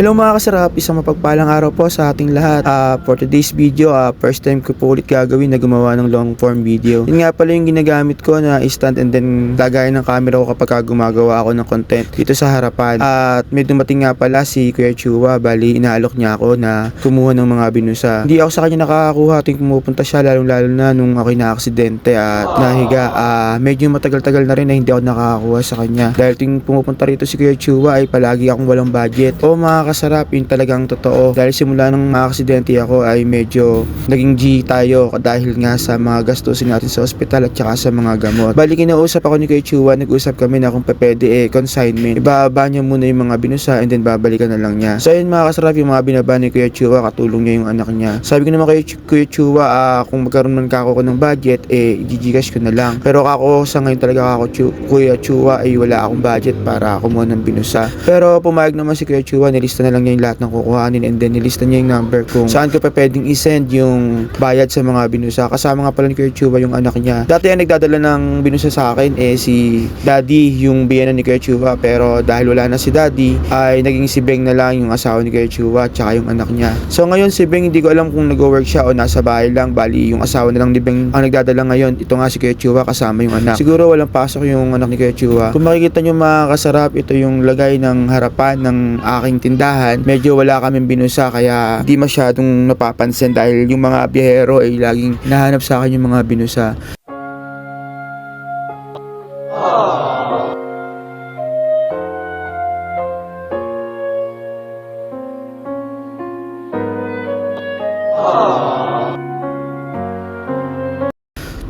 Hello mga kasarap, isang mapagpalang araw po sa ating lahat. Ah, for today's video, ah, first time ko po ulit gagawin na gumawa ng long form video. Yun nga pala yung ginagamit ko na stand and then lagayan ng camera ko kapag ka gumagawa ako ng content dito sa harapan. At may dumating nga pala si Kuya Chua, bali inaalok niya ako na kumuha ng mga binusa. Hindi ako sa kanya nakakakuha tuwing pumupunta siya, lalong lalo na nung ako'y na-aksidente at nahiga. Ah, medyo matagal-tagal na rin na hindi ako nakakakuha sa kanya. Dahil tuwing pumupunta rito si Kuya Chua ay palagi akong walang budget. O mga kasarap, yun talagang totoo. Dahil simula nung aksidente ako ay medyo naging G tayo dahil nga sa mga gastusin natin sa ospital at saka sa mga gamot. Bali kinausap ako ni Kuya Chua, nag-usap kami na kung pwede eh consignment. Ibaba niya muna yung mga binusa and then babalikan na lang niya. So ayun mga kasarap, yung mga binaba ni Kuya Chua, katulong niya yung anak niya. Sabi ko naman kay Kuya Chua, ah, kung magkaroon man kako ko ng budget, eh gigigas ko na lang. Pero kako sa ngayon talaga kako Chu- Kuya Chua ay wala akong budget para kumuha ng binusa. Pero pumayag naman si Kuya Chua, nilista na lang niya yung lahat ng kukuhanin and then nilista niya yung number kung saan ko pa pwedeng isend yung bayad sa mga binusa. Kasama nga pala ni Kuya Chua yung anak niya. Dati ang nagdadala ng binusa sa akin eh si Daddy, yung biyana ni Kuya Chua. Pero dahil wala na si Daddy, ay naging si Beng na lang yung asawa ni Kuya Chua at saka yung anak niya. So ngayon si Beng hindi ko alam kung nag-work siya o nasa bahay lang. Bali yung asawa na lang ni Beng ang nagdadala ngayon. Ito nga si Kuya Chua kasama yung anak. Siguro walang pasok yung anak ni Kuya Chua. Kung makikita nyo mga kasarap, ito yung lagay ng harapan ng aking tindahan. Medyo wala kaming binusa kaya di masyadong napapansin dahil yung mga biyahero ay laging nahanap sa akin yung mga binusa.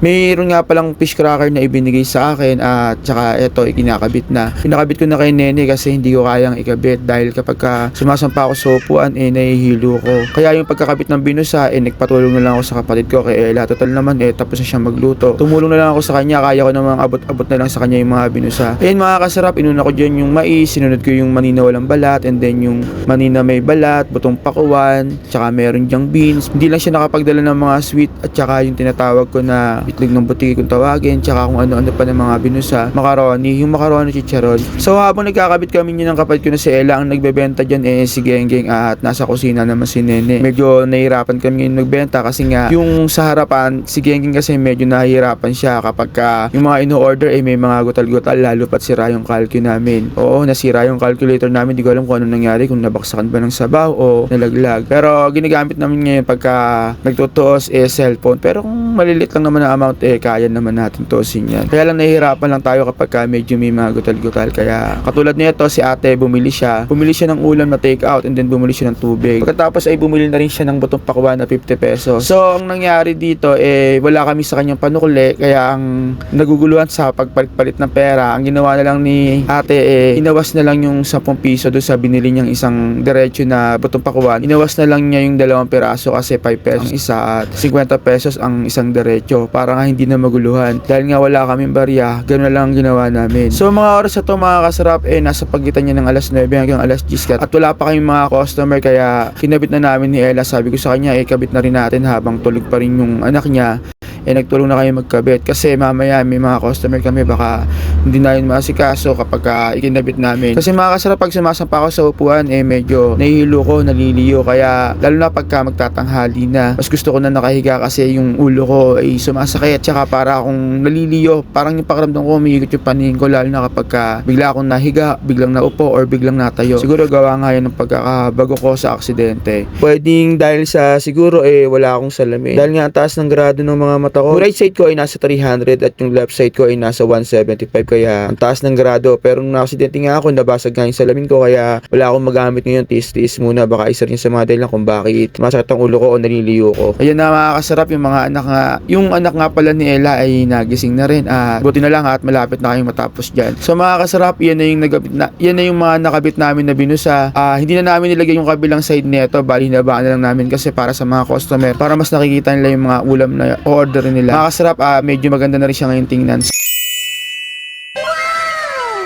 Mayroon nga palang fish cracker na ibinigay sa akin at saka ito ikinakabit na. Pinakabit ko na kay Nene kasi hindi ko kayang ikabit dahil kapag ka sumasampa ako sa upuan eh nahihilo ko. Kaya yung pagkakabit ng binusa eh nagpatulong na lang ako sa kapatid ko kay Ella. Total naman eh tapos na siya magluto. Tumulong na lang ako sa kanya kaya ko namang abot-abot na lang sa kanya yung mga binusa. Ayun mga kasarap inuna ko dyan yung mais, sinunod ko yung manina walang balat and then yung manina may balat, butong pakuwan, tsaka meron dyang beans. Hindi lang siya nakapagdala ng mga sweet at tsaka yung tinatawag ko na itlog ng butiki kung tawagin, tsaka kung ano-ano pa ng mga binusa, macaroni, yung macaroni chicharon. So habang nagkakabit kami niya ng kapatid ko na si Ella, ang nagbebenta dyan eh si Genggeng at nasa kusina naman si Nene. Medyo nahihirapan kami ngayon magbenta kasi nga yung sa harapan, si Genggeng kasi medyo nahihirapan siya kapag ka yung mga ino-order eh may mga gutal-gutal lalo pat sira yung calcu namin. Oo, nasira yung calculator namin, di ko alam kung ano nangyari, kung nabaksakan ba ng sabaw o nalaglag. Pero ginagamit namin ngayon pagka nagtutuos eh cellphone. Pero kung malilit lang naman ang amount eh kaya naman natin tuusin yan. Kaya lang nahihirapan lang tayo kapag ka medyo may mga gutal-gutal. Kaya katulad nito si ate bumili siya. Bumili siya ng ulam na take out and then bumili siya ng tubig. Pagkatapos ay bumili na rin siya ng butong pakwan na 50 pesos. So ang nangyari dito eh wala kami sa kanyang panukuli kaya ang naguguluhan sa pagpalit-palit ng pera ang ginawa na lang ni ate eh inawas na lang yung 10 piso doon sa binili niyang isang diretso na butong pakwan. Inawas na lang niya yung dalawang piraso kasi 5 pesos ang isa at 50 pesos ang isang diretso para nga hindi na maguluhan. Dahil nga wala kaming barya, gano'n na lang ang ginawa namin. So mga oras na to mga kasarap eh nasa pagitan niya ng alas 9 hanggang alas 10 at wala pa kaming mga customer kaya kinabit na namin ni Ella. Sabi ko sa kanya eh kabit na rin natin habang tulog pa rin yung anak niya eh nagtulong na kayo magkabit kasi mamaya may mga customer kami baka hindi na yun masikaso kapag uh, ikinabit namin. Kasi mga kasarap pag sumasampa ako sa upuan eh medyo nahihilo ko naliliyo. Kaya lalo na pagka magtatanghali na mas gusto ko na nakahiga kasi yung ulo ko ay sumasakit. Tsaka para akong naliliyo parang yung pakiramdam ko umiikot yung paningin ko lalo na kapag ka bigla akong nahiga biglang naupo or biglang natayo. Siguro gawa nga yan ng pagkakabago ko sa aksidente. Pwedeng dahil sa siguro eh wala akong salamin. Dahil nga taas ng grado ng mga ko. Yung right side ko ay nasa 300 at yung left side ko ay nasa 175 kaya ang taas ng grado. Pero nung aksidente nga ako, nabasag nga yung salamin ko kaya wala akong magamit ngayon. Tiis-tiis muna. Baka isa rin sa mga dahilan kung bakit masakit ang ulo ko o naliliyo ko. Ayan na makakasarap yung mga anak nga. Yung anak nga pala ni Ella ay nagising na rin at buti na lang at malapit na kayong matapos dyan. So mga kasarap, yan na yung nagabit na, yan na yung mga nakabit namin na binusa. Ah, hindi na namin nilagay yung kabilang side nito. Bali hinabaan na lang namin kasi para sa mga customer para mas nakikita nila yung mga ulam na order nila. Mga kasarap, ah, medyo maganda na rin siya ngayon tingnan.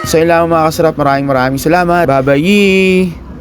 So yun lang mga kasarap, maraming maraming salamat. Bye bye!